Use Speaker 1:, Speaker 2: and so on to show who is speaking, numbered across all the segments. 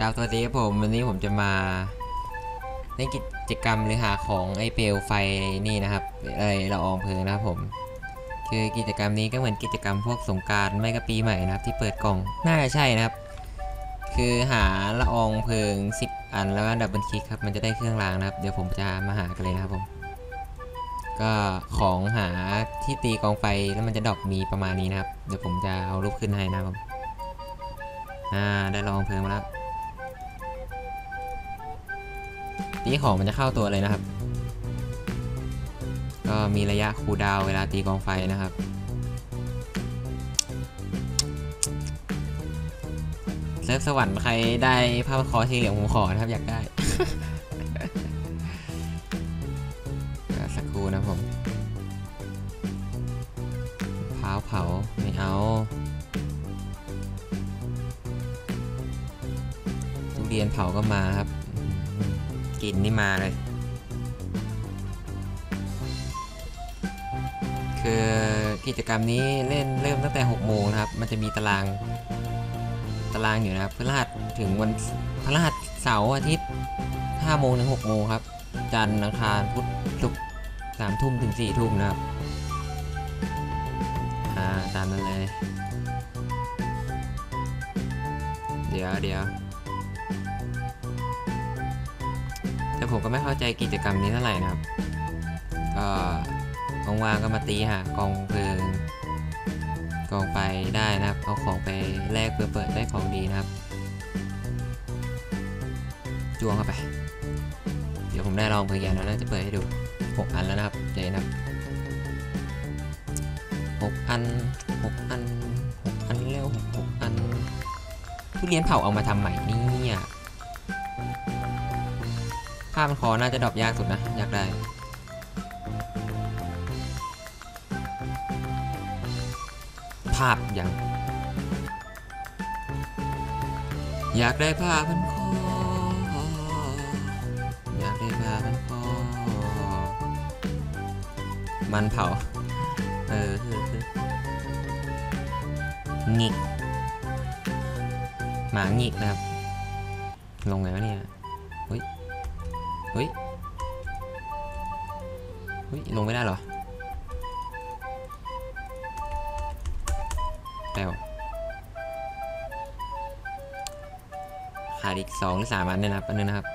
Speaker 1: ครับสวัสดีครับผมวันนี้ผมจะมาเล่นกิจกรรมหรือหาของไอเปลวไฟนี่นะครับอะไรละอองเพลิงนะครับผม คือกิจกรรมนี้ก็เหมือนกิจกรรมพวกสงการไม่ก็ปีใหม่นะครับ ที่เปิดกล่องน่าจะใช่นะครับ คือหาละอองเพลิง 10 อันแล้วก็ดับเบิลคลิกครับมันจะได้เครื่องรางนะครับ เดี๋ยวผมจะมาหากันเลยนะครับผม ก็ของหาที่ตีกองไฟแล้วมันจะดอกมีประมาณนี้นะครับ เดี๋ยวผมจะเอารูปขึ้นให้นะครับผมอ่าได้ลองเพลิงมาแล้ว ตีของมันจะเข้าตัวเลยนะครับ ก็มีระยะคูดาวเวลาตีกองไฟนะครับ เซิร์ฟสวรรค์ใครได้ผ้าพคอสีเหลืองผมขอนะครับอยากได้ก็สักครู่นะผมเผาเผาไม่เอาทุเรียนเผาก็มาครับ กลิ่นนี่มาเลย คือกิจกรรมนี้เล่นเริ่มตั้งแต่6โมงนะครับ มันจะมีตารางตารางอยู่นะครับพฤหัสถึงวันพฤหัสเสาร์อาทิตย์5โมงถึง6โมงครับ จันทร์อังคารพุธศุกร์3ทุ่มถึง4ทุ่มนะครับอ่าตามนั้นเลย เดี๋ยวเดี๋ยว ผมก็ไม่เข้าใจกิจกรรมนี้เท่าไหร่นะครับ ก็ว่างๆก็มาตีหากองเพลิงกองไฟได้นะครับ เอาของไปแลกเพื่อเปิดได้ของดีนะครับจวงเข้าไป เดี๋ยวผมได้ลองเพลิงยานแล้วน่าจะเปิดให้ดู 6 อันแล้วนะครับใจนะครับ6อัน 6 อัน 6 อันเร็ว6อันทุเรียนเผาเอามาทำใหม่นี่ย ผ้ามันคอน่าจะดรอปยากสุดนะ อยากได้ ภาพยังอยากได้ผ้าพันคอ อยากได้ผ้าพันคอ มันเผา เออหงิก หมาหงิกนะครับ ลงไงวะเนี่ย ฮ้ย เฮ้ย ลงไม่ได้เหรอแล้วขาดอีกสองหรือสามอันเนี่ยนะครับอันนึงนะครับ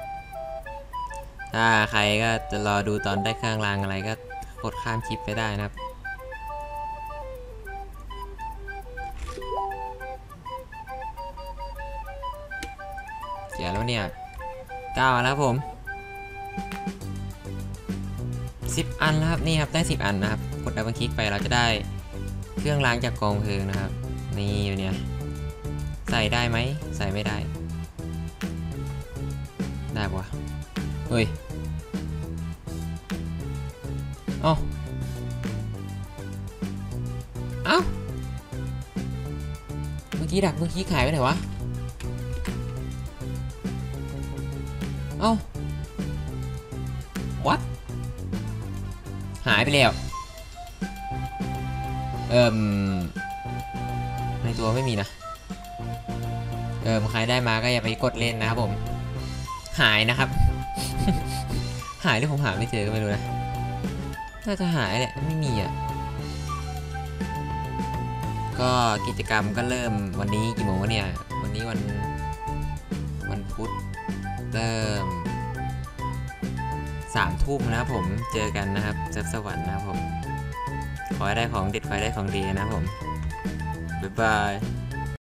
Speaker 1: ถ้าใครก็จะรอดูตอนได้เครื่องรางอะไรก็กดข้ามคลิปไปได้นะครับเสียแล้วเนี่ยเก้าแล้วผม สิบอันแล้วครับนี่ครับได้สิบอันนะครับกดดับเบิลคลิกไปเราจะได้เครื่องล้างจากกองเพลิงนะครับ นี่อยู่เนี่ยใส่ได้ไหมใส่ไม่ได้ ได้ปะเฮ้ยเอ้าเอ้าเมื่อกี้ดักเมื่อกี้ขายไปไหนวะ เอ้า what หายไปแล้ว เอิ่มในตัวไม่มีนะ เอิ่มใครได้มาก็อย่าไปกดเล่นนะครับผม หายนะครับ หายหรือผมหาไม่เจอก็ไม่รู้นะ น่าจะหายแหละ ไม่มีอะ ก็กิจกรรมก็เริ่มวันนี้กี่โมงวะเนี่ย วันนี้วัน วันพุธเริ่ม สามทุ่มนะครับผมเจอกันนะครับเซิฟสวรรค์นะครับผมขอให้ได้ของเด็ดขอให้ได้ของดีนะครับผมบ๊ายบาย